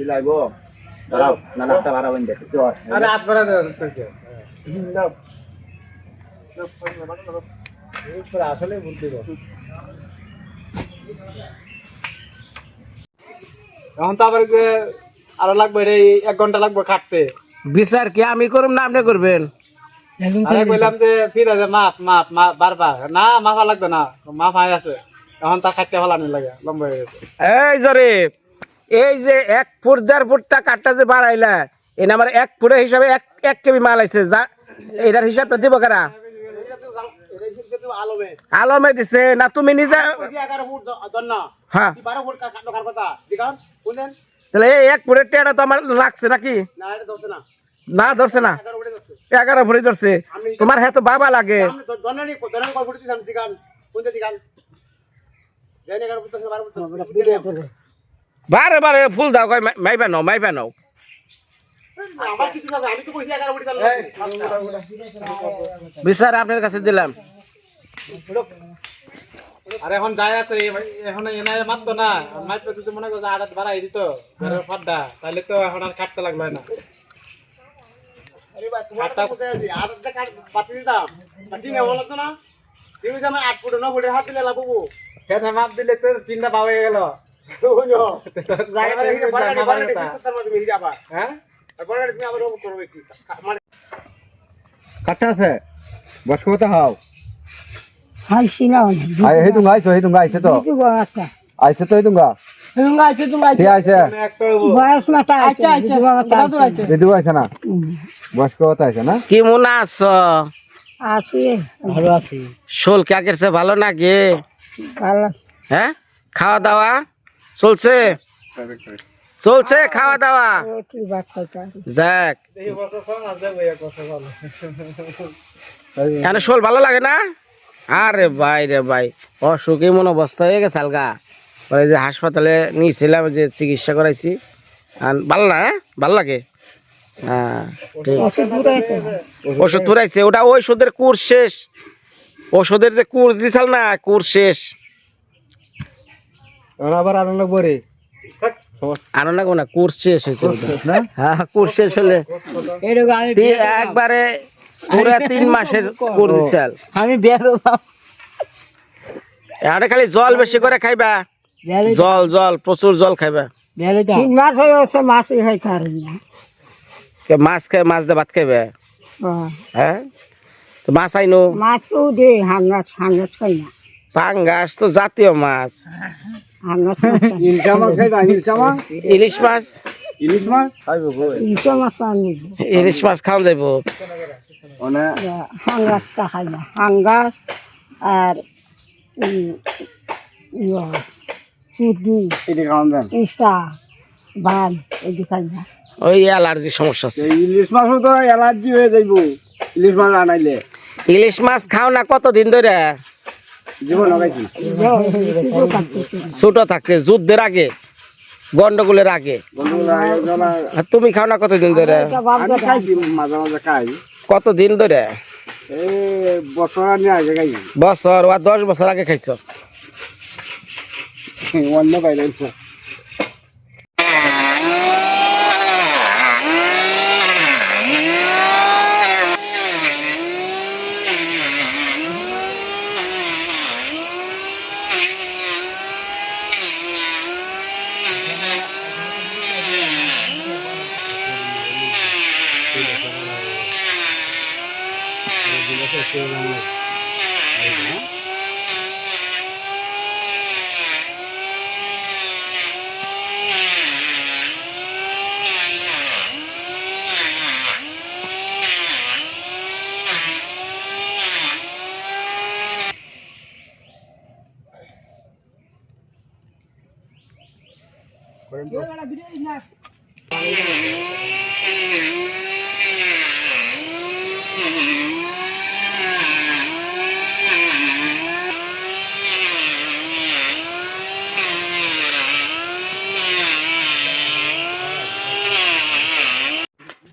বিলাইব। দাঁড়াও না নাকটা বাড়াবেন দেখো জোর আরে হাত বাড়া দেওয়া হচ্ছে আসলে বুদ্ধি এখন তো আবার যে আরও লাগবে রে এক ঘণ্টা লাগবে কাটতে বিচার কি আমি করুম না আপনি করবেন? আরে কইলাম যে ফির আছে মাপ মাপ মাপ বারবার। না মাফা লাগবে না। মাপ হাই আছে। এখন তা খাটতে ভালো লাগে লম্বা হয়ে গেছে। এই জরে এই যে এক ফুট, দেড় ফুটটা কাঠটা যে বাড়াইলা, এনে আমার এক ফুটের হিসাবে এক এক কেবি মাল আছে যা- এটার হিসাবটা দিব কারা? আলমে দিছে। না, তুমি নিজে হ্যাঁ। তাহলে এই এক ফুটের টেয়াটা তো আমার লাগছে নাকি? না, ধরছে না। এগারো ফুটে ধরছে। তোমার হ্যাঁ তো বাবা লাগে। কয় দিকান বারো বারে ফুল দাও কয় মাই- মাইবা নাও মাইবা নাও। বিচার আপনার কাছে দিলাম। আরে এখন যাই আছে এখন এনে মারতো না। মারতে তুই মনে করছে আড়াত বাড়াই দিত ঘরের ফাড্ডা তাহলে তো এখন আর কাটতে লাগল না। আরে ভাই তোমার তো কোথায় আছে আড়াতটা কাট পাতি দিতাম পাতি নেওয়া লাগতো না তুমি যে আমার আট ফুট ন ফুটে হাত দিলে লাভ হব। কেন মাপ দিলে তোর চিন্তা পাওয়া গেল? কাটা আছে? বস হাও। হাসি না হে তুঙ্গা আইছো হে তুঙ্গা আইছে তো? আইছে তো হে তুঙ্গা তুমি আইছে। তুমি কে আইছে বয়স মাতা আইছে আইছে। বাবাটা আইছে দিদু আইছে না? আইছে না? কি মনে আছো? আছি। ভালো আছি। শোল কে ভালো নাকি? ভালো। হ্যাঁ? খাওয়া দাওয়া? চলছে? চলছে খাওয়া দাওয়া যাক। কেন শোল ভালো লাগে না? আরে ভাই রে ভাই, অসুখী মন অবস্থা হয়ে গেছে আলগা। ওই যে হাসপাতালে নিয়েছিলাম যে চিকিৎসা করাইছি। আর ভালো না হ্যাঁ? ভালো লাগে? হ্যাঁ ওষুধ পুরাইছে, ওটা ওষুধের কোর্স শেষ। ওষুধের যে কোর্স দিছাল না কোর্স শেষ। আবার আনন্দ করে আনো না না কোর্স শেষ হয়েছে হ্যাঁ কোর্স শেষ হলে একবারে পুরা তিন মাসের কোর্স দিছাল আমি বেরো এখানে খালি জল বেশি করে খাইবা। জল জল প্রচুর জল খাইবা। তিন মাস হয়ে গেছে মাছই হয় কে মাছ খাই মাছ দিয়ে ভাত খাইবে? হ্যাঁ। তো মাছ আইনো? মাছ তো দে হাঙ্গাস হাঙ্গাস খাই না। পাঙ্গাস তো জাতীয় মাছ। ইলশা মাছ খাইবা ইলশা মাছ ইলিশ মাছ। ইলিশ মাছ? খাইবো ইলিশ মাছ আনি ইলিশ মাছ খাওয়া যাইব। মানে? হাঙ্গাসটা খাই না হাঙ্গাস আর কুদি এটি খাওয়ান দেন। ইসা বান এদি খাই না ওই অ্যালার্জি সমস্যা আছে। ইলিশ মাছও তো অ্যালার্জি হয়ে যাইব। ইলিশ মাছ আনাইলে। ইলিশ মাছ খাও না কতদিন ধরে? ছোট থাকতে যুদ্ধের আগে গন্ডগোলের আগে। তুমি খাও না কতদিন ধরে? মাঝে মাঝে খাই। কতদিন ধরে? এই বছর বা দশ বছর আগে খাইছ? অন্য খাইলে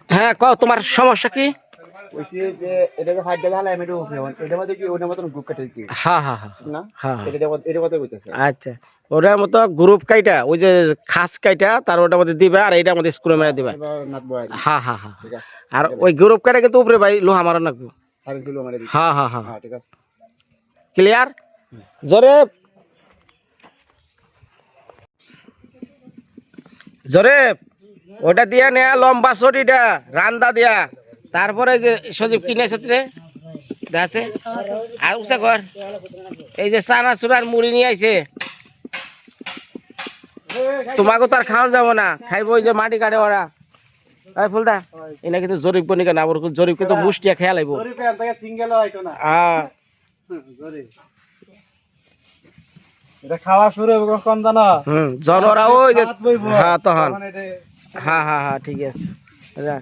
হ্যাঁ কও তোমার সমস্যা কি? কইছি যে এটাকে ফাইটটা ঢালাই আমি একটু এটা মধ্যে কি ওটার মতন গ্রুপ কেটে হ্যাঁ হ্যাঁ হ্যাঁ। না? হ্যাঁ। এটা এটা কথা কইতেছে। আচ্ছা। ওটার মতো গ্রুপ কাইটা ওই যে খাস কাইটা তার ওটার মধ্যে দিবে আর এইটার মধ্যে স্ক্রু মেরে দিবে। আর ওই গ্রুপ কিন্তু উপরে ভাই লোহা মারা হ্যাঁ ঠিক আছে। ক্লিয়ার জোরে। জোরে। ওটা দিয়া নেয়া লম্বা সরিটা রান্দা দিয়া। তারপরে যে সজীব কিনে রে? আছে। আর উষা কর এই যে চানা চুরার মুড়ি নিয়ে আইছে। তোমাকে তো আর খাওয়া যাব না। খাইব ওই যে মাটি কাটে ওরা। এই ফুলদা এনা কিন্তু জরিব বনি কেন? আবার কিন্তু মুষ্টিয়া এটা খাওয়া শুরু হবে কখন জানো? হুম জনরা ওই। হ্যাঁ তখন। হ্যাঁ হ্যাঁ হ্যাঁ ঠিক আছে। রাখ।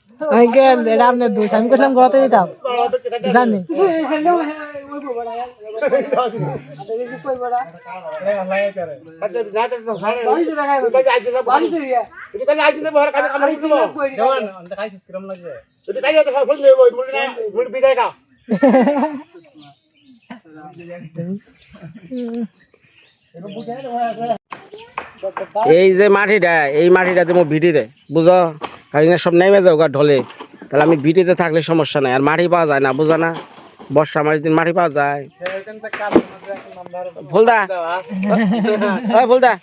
আমি গেল এটা আপনার দোষ আমি কইলাম গতে দিতাম। জানি। এই যে মাটিটা এই মাটিটা তুমি ভিটিতে বুঝো কারণ সব নেমে যাও গা ঢলে তাহলে আমি ভিটিতে থাকলে সমস্যা নাই আর মাটি পাওয়া যায় না বুঝো না বর্ষা মাটির দিন মাটি পাওয়া যায় ফুলদা ওই ফুলদা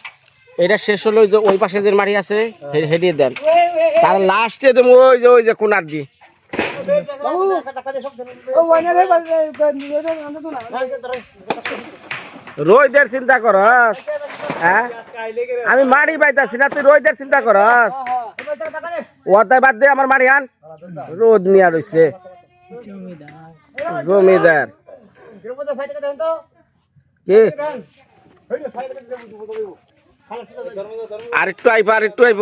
এটা শেষ হলো ওই যে ওই পাশে যে মাটি আছে হেডিয়ে দেন তার লাস্টে তুমি ওই যে ওই যে কোনার দি রোহিতের চিন্তা করস হ্যাঁ? আমি মাটি পাইতাছি না, তুই রোহিতের চিন্তা করস। ওটাই বাদ দে, আমার মাটি আন। রোদ নিয়া রইছে। জমিদার। কি? আরেকটু আইব আরেকটু আইব।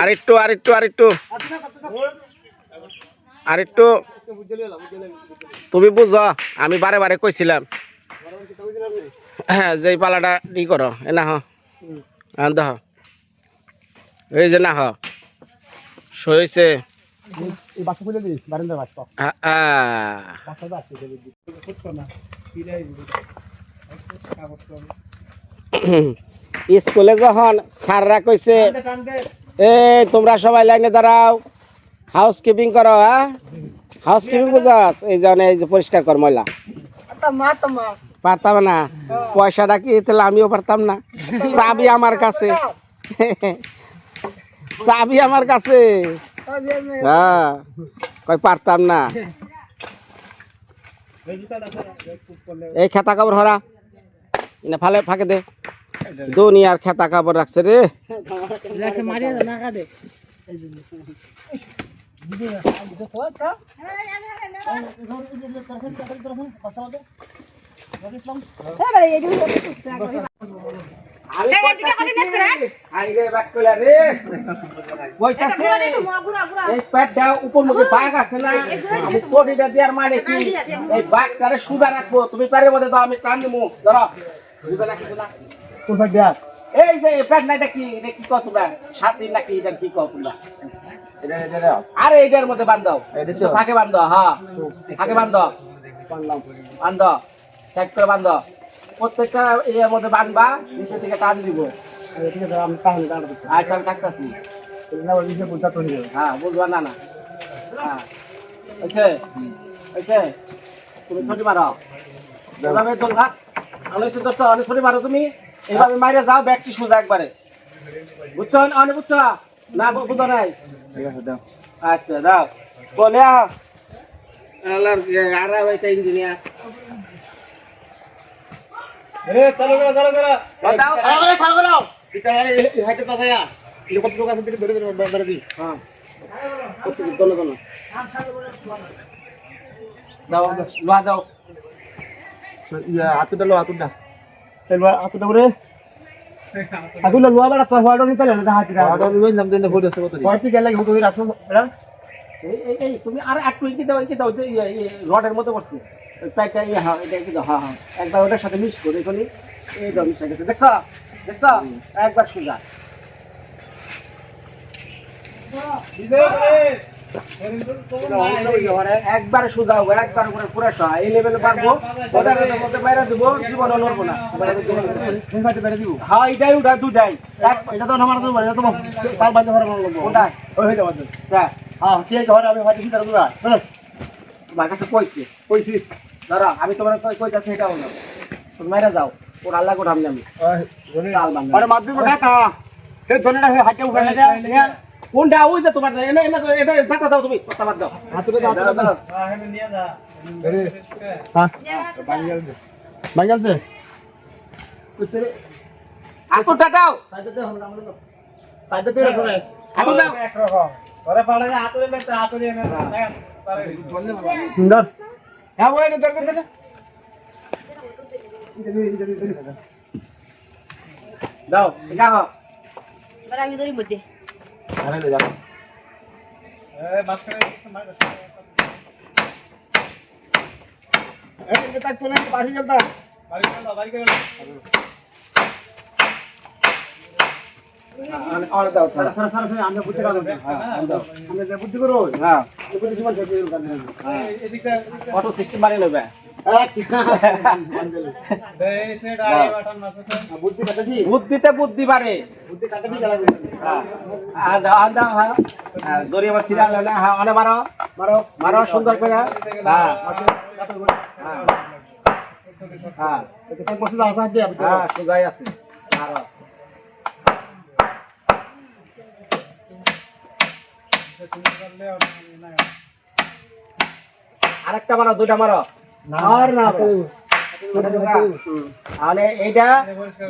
আরেকটু আরেকটু আরেকটু। আরেকটু। তুমি বুঝ, আমি বারে বারে কইছিলাম। হ্যাঁ যে পালাটা ই করো এ না হ দেহ। এই যে না হ সইছে বাচ্চা খুলে দিস বারান্দা বাচ্চা আ, আ। বাচ্চা আসছে ফুটতো না স্কুলে যখন স্যাররা কইছে এই তোমরা সবাই লাইনে দাঁড়াও হাউস কিপিং করো হ্যাঁ? হাউস কিপিং বুঝাস? এই যে এই যে পরিষ্কার কর ময়লা। পারতাম না। পয়সাটা কি তাহলে আমিও পারতাম না। চাবি আমার কাছে। চাবি আমার কাছে। হ্যাঁ কই পারতাম না। এই খেতা কাপড় হরা। না ফালে ফাঁকে দে। দুনিয়ার খেতা কাপড় রাখছে রে। না মানে তুমি পারে মধ্যে দাও আমি টান দিমু ধরো না এই যে পেট নাইটা কি এটা কি কও তোমরা সাত দিন নাকি কি এটা এটা আরে এইটার মধ্যে বান্ধাও ফাঁকে বান্ধ হ্যাঁ ফাঁকে বান্ধ বান্ধ টাইট করে বান্ধ। প্রত্যেকটা এর মধ্যে বানবা নিচে থেকে টান দিব। ঠিক আছে আমি তাহলে আচ্ছা আমি থাকতাছি। হয়ে বুঝবা না না। হ্যাঁ। হয়েছে? হয়েছে? তুমি ছুটি মারো। এভাবে ধরবা অনেক দোস্ত অনেক ছুটি মারো তুমি। এইভাবে মাইরে যাও ব্যাগটি সোজা একবারে। বুঝছ? অনেক বুঝছ? না বুঝো নাই? ঠিক আছে দাও। আচ্ছা দাও। বলে আল্লাহর আর ইঞ্জিনিয়ার রে চালু করো চালু করো। দাও। চালু করো চালু করো। এটা আরে হাইতে পাছায়া এটা কত লোক আছে ধরে ধরে বেরে দি হ্যাঁ। কত দাও লোহা দাও। ইয়া হাতুটা লো হাতুটা। এবার হাতুটা করে আগুলো লোয়া বাড়া তো হওয়াটা নিতে না নাম দেন ফুট গেলে এই তুমি আর একটু এগিয়ে দাও এগিয়ে দাও যে রডের মতো করছে। ওই প্যাকটা ইয়ে হ্যাঁ এটা দাও হ্যাঁ হ্যাঁ একবার ওটার সাথে মিক্স করে এখানে এই দাও মিক্স গেছে। দেখছা? দেখছা? একবার সোজা। একবারে সোজা হব একবার করে পুরো সহ। এই লেভেলে পারব মধ্যে বাইরে দেবো জীবন নড়বো না। হ্যাঁ এটাই ওটা দুটাই এক এটা তো আমার তো এটা তো তাল বাজে ঘরে মারলো ওটাই ওই হইতে পারবে হ্যাঁ। হ্যাঁ কে ঘরে আমি হয়তো কি করব তোমার কাছে কইছে। কইছি। দাঁড়া আমি তোমার কই- কইতাছি এটা হলো তুমি মেরে যাও ওর আল্লাহ আমি তাল বান্ধা আরে মাধ্যমিক কাকা এই ধনেটা হাতে উঠে না কোনটা? ওই যে তোমার এনে এনে এটা জাতা দাও তুমি কথা বাদ দাও। হাতুরে দাও হাতুরে দাও। আরে হ্যাঁ বাঙ্গাল দে। বাঙ্গাল দে। আকুরটা দাও। সাইডে তেরে করে আকুর দাও। সুন্দর হ্যাঁ ওই দরকার ছিল দাও যাও এবার আমি ধরি মধ্যে। আরে যাও এই এটা চলে বাড়ি গেল আর দাও সারা সারা সারা আমরা বুদ্ধি কাজ হ্যাঁ দাও আমরা যে বুদ্ধি করো হ্যাঁ বুদ্ধি জীবন থেকে সিস্টেম বানিয়ে নেবে। বুদ্ধিতে বুদ্ধি বাড়ে। হ্যাঁ। হ্যাঁ। আর দড়ি সিরিয়াল না। হ্যাঁ অনে মারো। মারো। মারো সুন্দর করে। হ্যাঁ। হ্যাঁ। হ্যাঁ। হ্যাঁ সুগাই আছে। মারো। আরেকটা মারো দুইটা মারো। আর না। মানে এইটা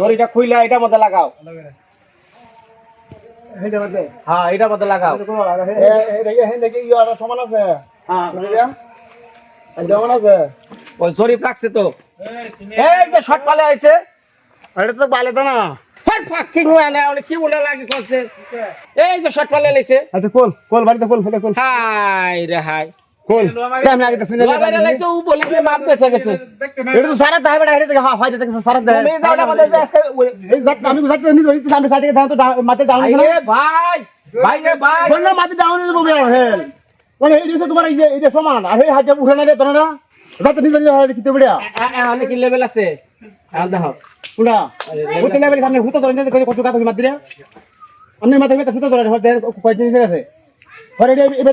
দড়িটা খুইলা এটার মধ্যে লাগাও। হ্যাঁ এটার মধ্যে লাগাও। সমান আছে? হ্যাঁ। যেমন আছে? ওই জরিপ রাখছে তো। এই যে শর্ট পালে আইছে। এটা তো বালে তো না। হ্যাঁ ফাকিং মানে উনি কি বলে লাগে করছে? এই যে শর্ট পালে লাইছে আচ্ছা কোল কোল বাড়িতে কোল ফেলে কোল হাই রে হাই কোল আমি আগে দেখছি লাগাইরা লাইছে ও বলে যে মাপ বেঁচে গেছে। এটা তো সারা দাই বড় হেডে দেখা হয় দেখছ সারা দাই তুমি যাওটা মধ্যে আজকে এই জাত আমি গুছাতে আমি ধরিতে সামনে সাইডে দাও তো মাতে ডাউন ভাই ভাই ভাই রে ভাই। বলল মাতে ডাউন যাবে হে। মানে এই যে তোমার এই যে এই যে সমান আর এই হাজার উঠে না রে তোরা যাতে নিজে নিজে কিতে বড়িয়া অনেক লেভেল আছে। আর দেখো পুরা হতে লেভেল সামনে হুতো ধরে যে কত কথা মাতে রে আমি মাতে মাতে হুতো ধরে হতে কয় জিনিস আছে ঘরে এবে এবে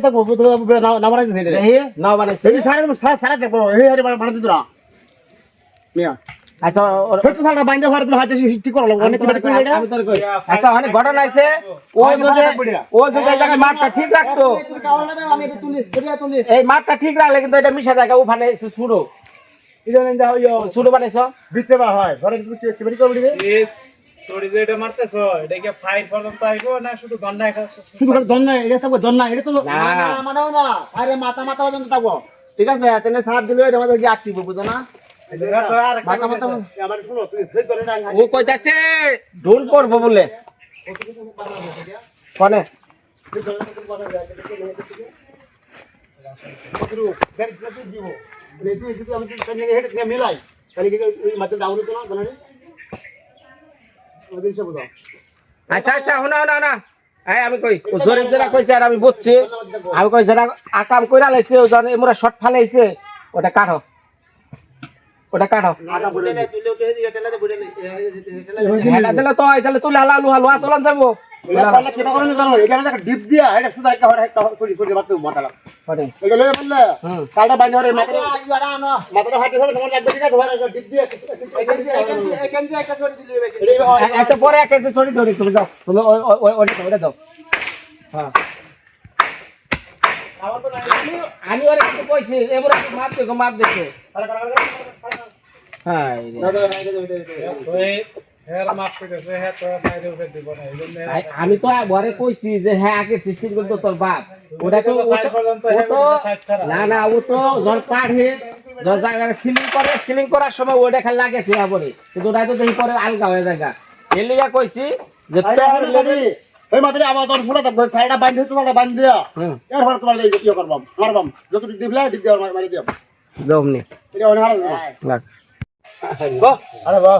না মারা গেছে রে দেখি। বানাইছে এই সারা সারা সারা দেখো এই আরে মারা দিদরা মিয়া। আচ্ছা ছোট সারা বাইন্দা ভারত হাতে ঠিক করল অনেক কি করে এটা। আচ্ছা অনেক ঘটনা আছে। ও যদি ও যদি এই মাঠটা ঠিক রাখতো এই মাঠটা ঠিক রাখলে কিন্তু এটা মিশা জায়গা ওখানে শুরু এটা নেন যাও ইয়ো শুরু বানাইছো? বিতে বা হয় ঘরে কি বেরি করে দিবে শুধু করে দন না এটা তো দন না এটা তো না মানাও না। আরে মাথা মাথা পর্যন্ত থাকব। ঠিক আছে তেনে সাত দিলে এটা আমাদের কি আটকিব বুঝো না? মাথা মাথা আমার শুনো তুই সেই ধরে না ও কইতাছে ঢোল করব বলে। কনে? তাহলে কি মাথা ডাউন তো না জানানি ওদের সব দাও আচ্ছা আচ্ছা শোনা শোনা না এই আমি কই ও যেটা কইছে আর আমি বুঝছি আমি কই যেটা আকাম কইরা লাইছে ও জন এমরা শর্ট ফালাইছে ওটা কাটো। ওটা কাটো। হেটা দিলে তো হয় তাহলে তুই লালা লুহা লুহা তোলান যাব। আচ্ছা পরে এক এসে সরি ধরি তুমি যাও। ওই দাও, ওইটা দাও। হ্যাঁ। আমি ওরে কিছু কইছি এবারে মাপ দেখো মাপ দেখো। হ্যাঁ আমি তো ঘরে কইছি যে হ্যাঁ আগের সৃষ্টি করতো তোর বাপ। ওটা তো না না ও তো যখন পাঠে যখন জায়গাটা সিলিং করে সিলিং করার সময় ওটা খালি লাগে থিয়া পরে কিন্তু ওটাই তো দেখি পরে আলগা হয়ে জায়গা এর কইছি যে ওই মাথায় বান্ধি তোমার বান্ধি এরপরে তোমার ইয়ে করবাম মারবাম। যতটুকু ডিবলা ডিপ দেওয়ার মারি দিয়াম। আরে বাহ।